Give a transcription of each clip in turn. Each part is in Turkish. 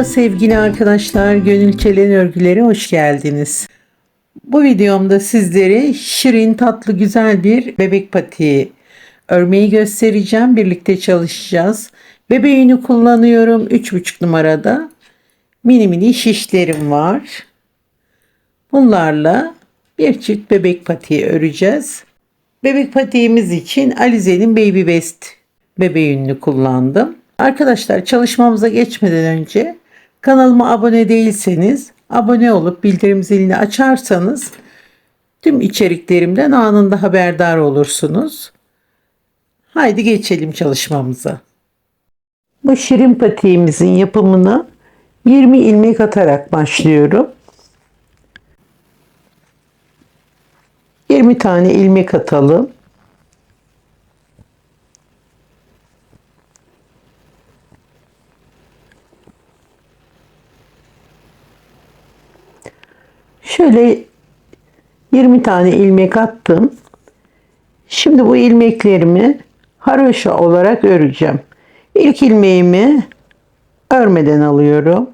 Merhaba sevgili arkadaşlar, Gönül Çelen Örgüleri hoş geldiniz. Bu videomda sizlere şirin, tatlı, güzel bir bebek patiği örmeyi göstereceğim. Birlikte çalışacağız. Bebeğini kullanıyorum 3,5 numarada. Mini mini şişlerim var. Bunlarla bir çift bebek patiği öreceğiz. Bebek patiğimiz için Alize'nin Baby Best bebeği ünlü kullandım. Arkadaşlar çalışmamıza geçmeden önce kanalıma abone değilseniz abone olup bildirim zilini açarsanız tüm içeriklerimden anında haberdar olursunuz. Haydi geçelim çalışmamıza. Bu şirin patiğimizin yapımına 20 ilmek atarak başlıyorum. 20 tane ilmek atalım. Şöyle 20 tane ilmek attım. Şimdi bu ilmeklerimi haroşa olarak öreceğim. İlk ilmeğimi örmeden alıyorum.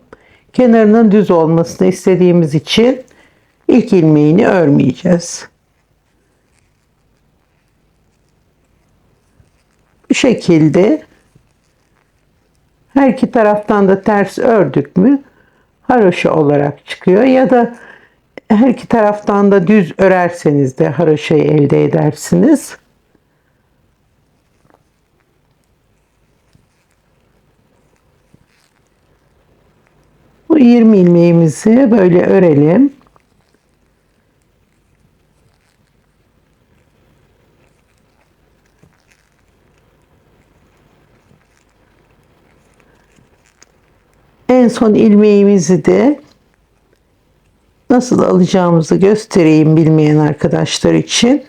Kenarının düz olmasını istediğimiz için ilk ilmeğini örmeyeceğiz. Bu şekilde her iki taraftan da ters ördük mü haroşa olarak çıkıyor ya da her iki taraftan da düz örerseniz de haroşayı elde edersiniz. Bu 20 ilmeğimizi böyle örelim. En son ilmeğimizi de nasıl alacağımızı göstereyim bilmeyen arkadaşlar için.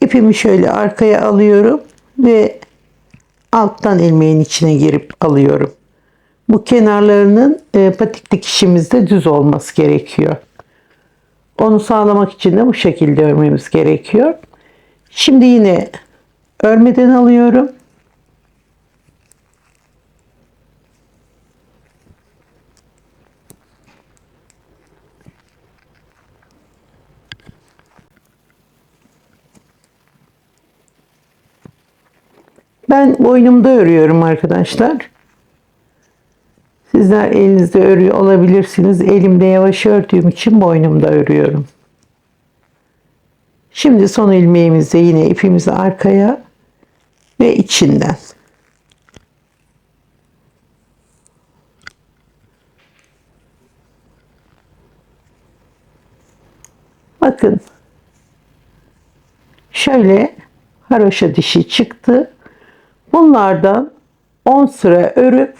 İpimi şöyle arkaya alıyorum ve alttan ilmeğin içine girip alıyorum. Bu kenarlarının e, patik dikişimizde düz olması gerekiyor. Onu sağlamak için de bu şekilde örmemiz gerekiyor. Şimdi yine örmeden alıyorum. Ben boynumda örüyorum arkadaşlar. Sizler elinizde örüyor olabilirsiniz. Elimde yavaş ördüğüm için boynumda örüyorum. Şimdi son ilmeğimizde yine ipimizi arkaya ve içinden. Bakın. Şöyle haroşa dişi çıktı. Bunlardan 10 sıra örüp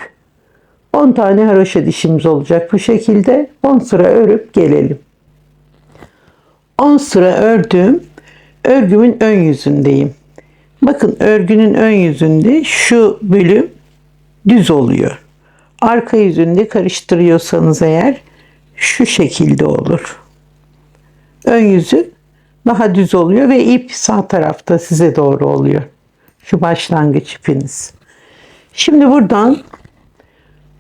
10 tane haroşa dişimiz olacak bu şekilde. 10 sıra örüp gelelim. 10 sıra ördüm. Örgümün ön yüzündeyim. Bakın örgünün ön yüzünde şu bölüm düz oluyor. Arka yüzünde karıştırıyorsanız eğer şu şekilde olur. Ön yüzü daha düz oluyor ve ip sağ tarafta size doğru oluyor. Şu başlangıç ipiniz. Şimdi buradan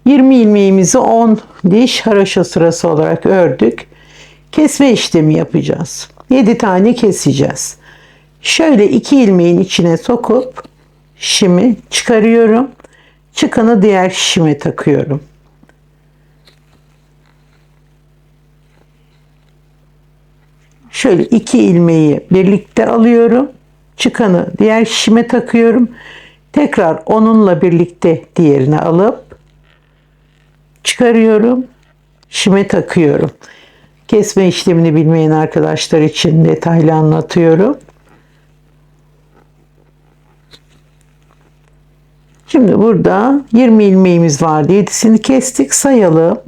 20 ilmeğimizi 10 diş haroşa sırası olarak ördük. Kesme işlemi yapacağız. 7 tane keseceğiz. Şöyle iki ilmeğin içine sokup şimi çıkarıyorum. Çıkanı diğer şişime takıyorum. Şöyle iki ilmeği birlikte alıyorum. Çıkanı diğer şişime takıyorum. Tekrar onunla birlikte diğerini alıp çıkarıyorum. Şime takıyorum. Kesme işlemini bilmeyen arkadaşlar için detaylı anlatıyorum. Şimdi burada 20 ilmeğimiz vardı. 7'sini kestik. Sayalım.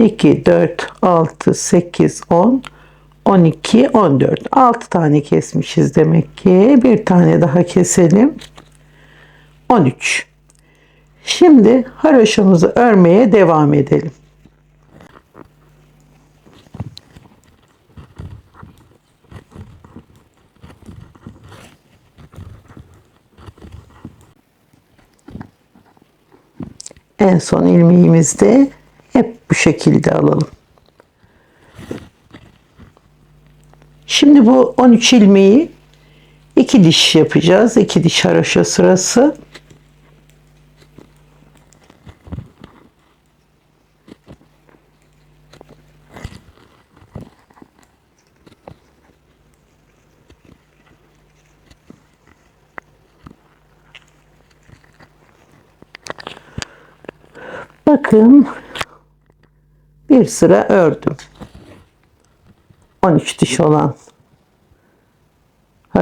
2, 4, 6, 8, 10, 12, 14. 6 tane kesmişiz demek ki. Bir tane daha keselim. 13. Şimdi haroşamızı örmeye devam edelim. En son ilmeğimizde hep bu şekilde alalım. Şimdi bu 13 ilmeği iki diş yapacağız. iki diş haroşa sırası. Bakın bir sıra ördüm. 13 diş olan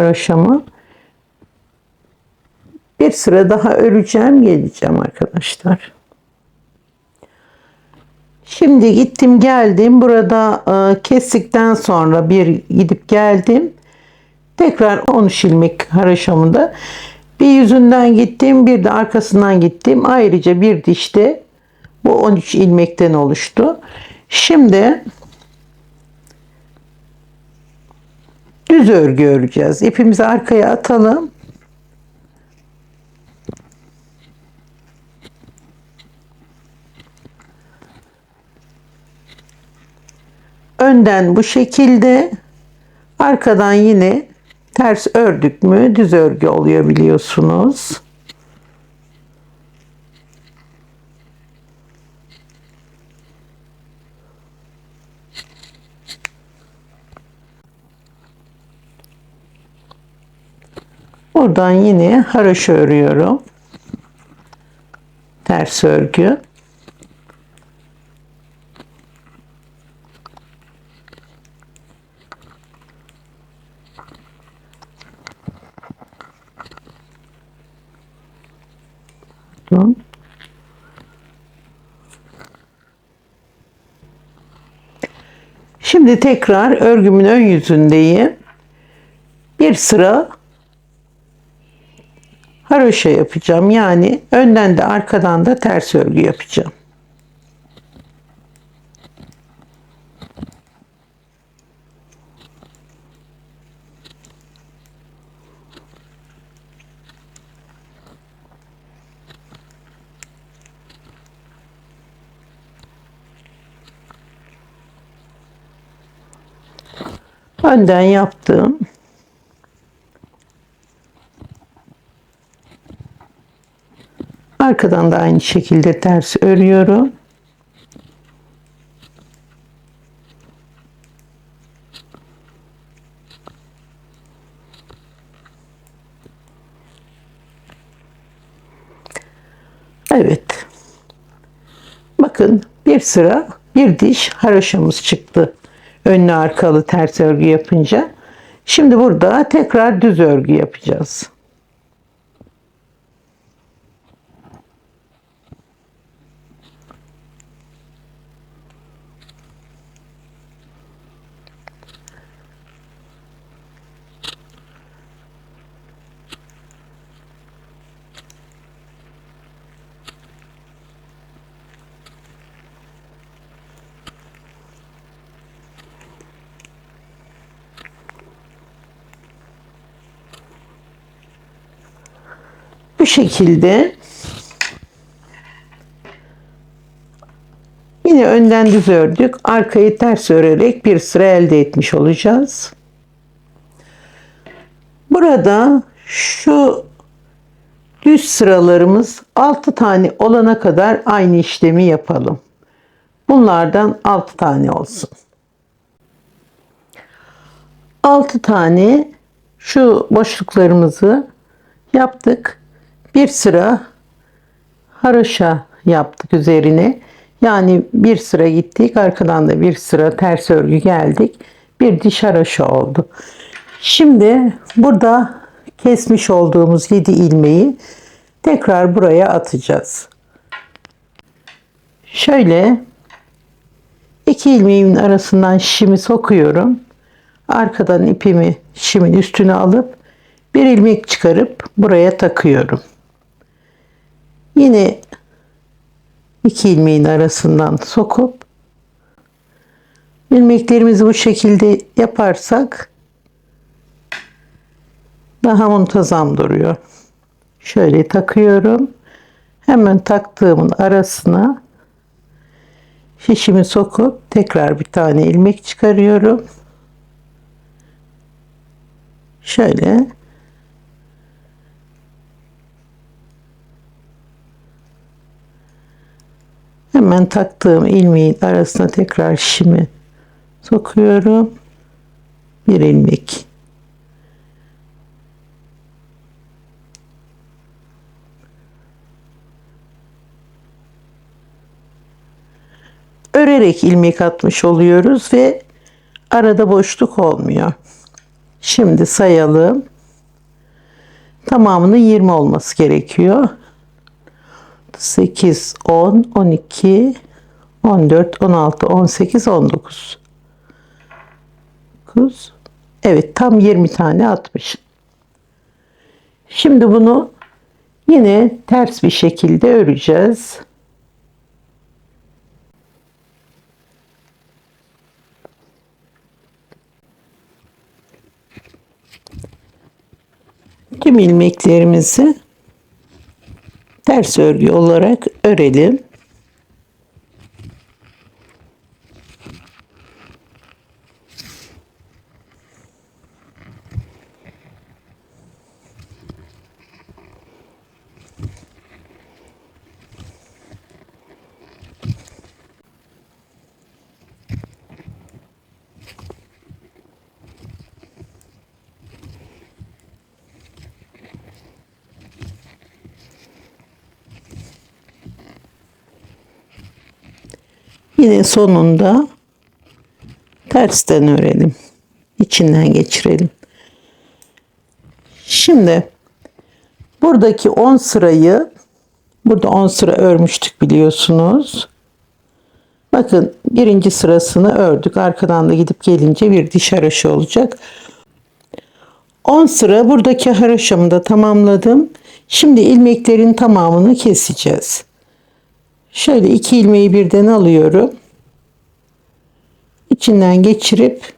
haroşamı bir sıra daha öreceğim geleceğim arkadaşlar. Şimdi gittim geldim burada e, kestikten sonra bir gidip geldim. Tekrar 13 ilmek haroşamında bir yüzünden gittim bir de arkasından gittim. Ayrıca bir dişte bu 13 ilmekten oluştu. Şimdi düz örgü öreceğiz. İpimizi arkaya atalım. Önden bu şekilde arkadan yine ters ördük mü düz örgü oluyor biliyorsunuz. Buradan yine haroşa örüyorum. Ters örgü. Şimdi tekrar örgümün ön yüzündeyim. Bir sıra haroşa yapacağım. Yani önden de arkadan da ters örgü yapacağım. Önden yaptım. Arkadan da aynı şekilde ters örüyorum. Evet. Bakın bir sıra bir diş haroşamız çıktı. Önlü arkalı ters örgü yapınca. Şimdi burada tekrar düz örgü yapacağız. Bu şekilde yine önden düz ördük. Arkayı ters örerek bir sıra elde etmiş olacağız. Burada şu düz sıralarımız 6 tane olana kadar aynı işlemi yapalım. Bunlardan 6 tane olsun. 6 tane şu boşluklarımızı yaptık bir sıra haroşa yaptık üzerine. Yani bir sıra gittik arkadan da bir sıra ters örgü geldik. Bir diş haroşa oldu. Şimdi burada kesmiş olduğumuz 7 ilmeği tekrar buraya atacağız. Şöyle iki ilmeğimin arasından şişimi sokuyorum. Arkadan ipimi şişimin üstüne alıp bir ilmek çıkarıp buraya takıyorum. Yine iki ilmeğin arasından sokup ilmeklerimizi bu şekilde yaparsak daha muntazam duruyor. Şöyle takıyorum. Hemen taktığımın arasına şişimi sokup tekrar bir tane ilmek çıkarıyorum. Şöyle hemen taktığım ilmeğin arasına tekrar şişimi sokuyorum. Bir ilmek. örerek ilmek atmış oluyoruz ve arada boşluk olmuyor. Şimdi sayalım. Tamamının 20 olması gerekiyor. 8, 10, 12, 14, 16, 18, 19. 9. Evet tam 20 tane atmış. Şimdi bunu yine ters bir şekilde öreceğiz. tüm ilmeklerimizi ters örgü olarak örelim. Yine sonunda tersten örelim. İçinden geçirelim. Şimdi buradaki 10 sırayı burada 10 sıra örmüştük biliyorsunuz. Bakın birinci sırasını ördük. Arkadan da gidip gelince bir diş haraşı olacak. 10 sıra buradaki haraşamı da tamamladım. Şimdi ilmeklerin tamamını keseceğiz. Şöyle iki ilmeği birden alıyorum. İçinden geçirip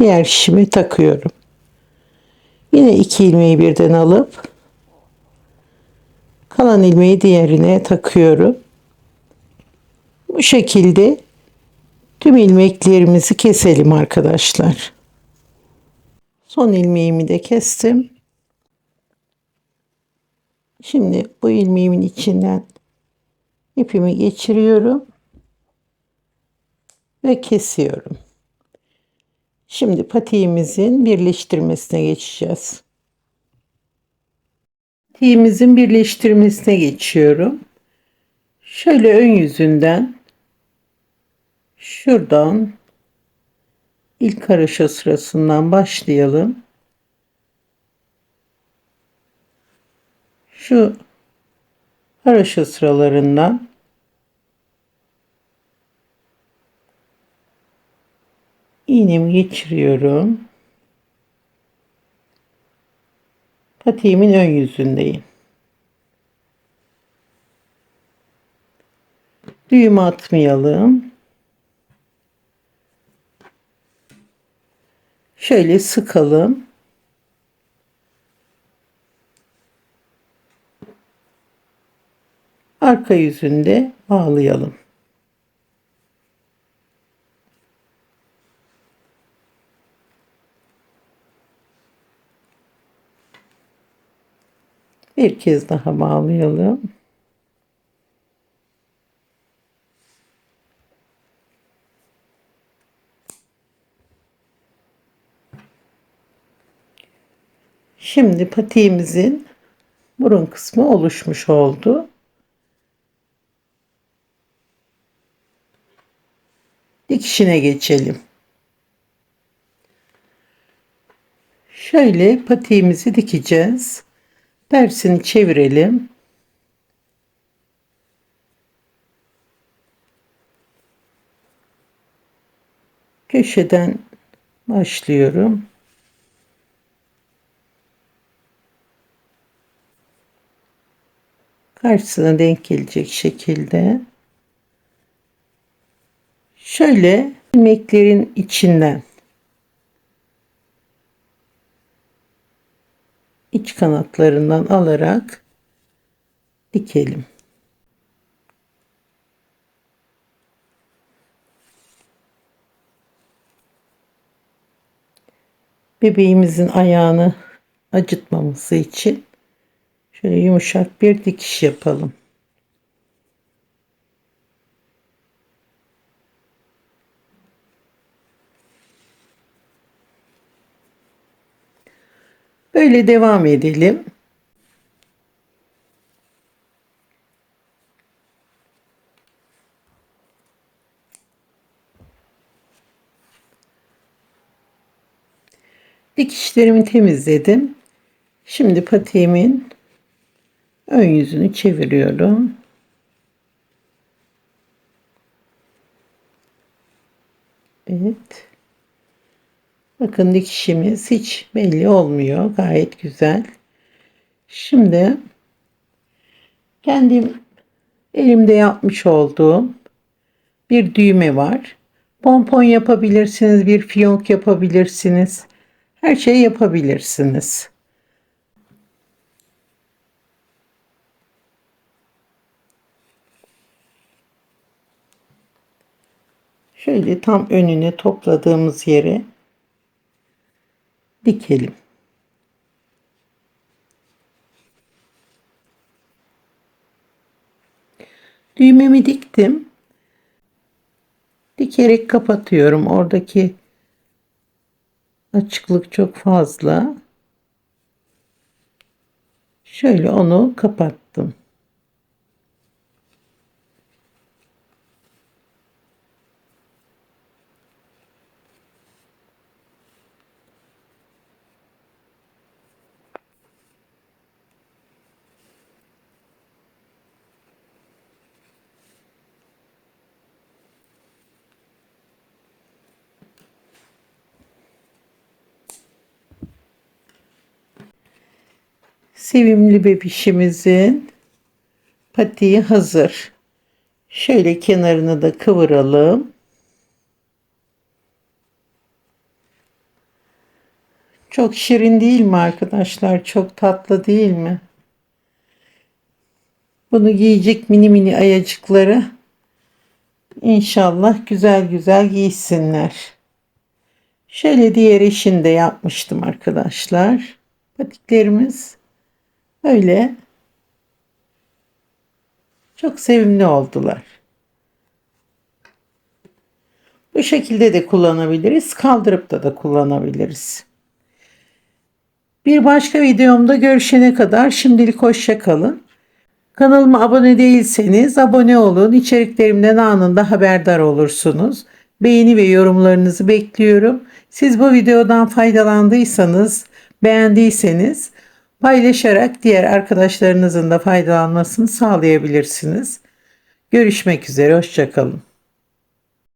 diğer şişimi takıyorum. Yine iki ilmeği birden alıp kalan ilmeği diğerine takıyorum. Bu şekilde tüm ilmeklerimizi keselim arkadaşlar. Son ilmeğimi de kestim. Şimdi bu ilmeğimin içinden ipimi geçiriyorum ve kesiyorum. Şimdi patiğimizin birleştirmesine geçeceğiz. Patiğimizin birleştirmesine geçiyorum. Şöyle ön yüzünden şuradan ilk haroşa sırasından başlayalım. Şu haroşa sıralarından iğnemi geçiriyorum. Patiğimin ön yüzündeyim. Düğüm atmayalım. Şöyle sıkalım. Arka yüzünde bağlayalım. Bir kez daha bağlayalım. Şimdi patiğimizin burun kısmı oluşmuş oldu. Dikişine geçelim. Şöyle patiğimizi dikeceğiz. Tersini çevirelim. Köşeden başlıyorum. Karşısına denk gelecek şekilde şöyle ilmeklerin içinden iç kanatlarından alarak dikelim. Bebeğimizin ayağını acıtmaması için şöyle yumuşak bir dikiş yapalım. Böyle devam edelim. Dikişlerimi temizledim. Şimdi patiğimin ön yüzünü çeviriyorum. Evet. Bakın dikişimiz hiç belli olmuyor. Gayet güzel. Şimdi kendim elimde yapmış olduğum bir düğme var. Pompon yapabilirsiniz, bir fiyonk yapabilirsiniz. Her şeyi yapabilirsiniz. Şöyle tam önüne topladığımız yere dikelim. Düğmemi diktim. Dikerek kapatıyorum. Oradaki açıklık çok fazla. Şöyle onu kapattım. Sevimli bebişimizin patiği hazır. Şöyle kenarını da kıvıralım. Çok şirin değil mi arkadaşlar? Çok tatlı değil mi? Bunu giyecek mini mini ayacıkları inşallah güzel güzel giysinler. Şöyle diğer işini de yapmıştım arkadaşlar. Patiklerimiz Öyle çok sevimli oldular. Bu şekilde de kullanabiliriz. Kaldırıp da da kullanabiliriz. Bir başka videomda görüşene kadar şimdilik hoşça kalın. Kanalıma abone değilseniz abone olun. İçeriklerimden anında haberdar olursunuz. Beğeni ve yorumlarınızı bekliyorum. Siz bu videodan faydalandıysanız, beğendiyseniz paylaşarak diğer arkadaşlarınızın da faydalanmasını sağlayabilirsiniz. Görüşmek üzere, hoşçakalın.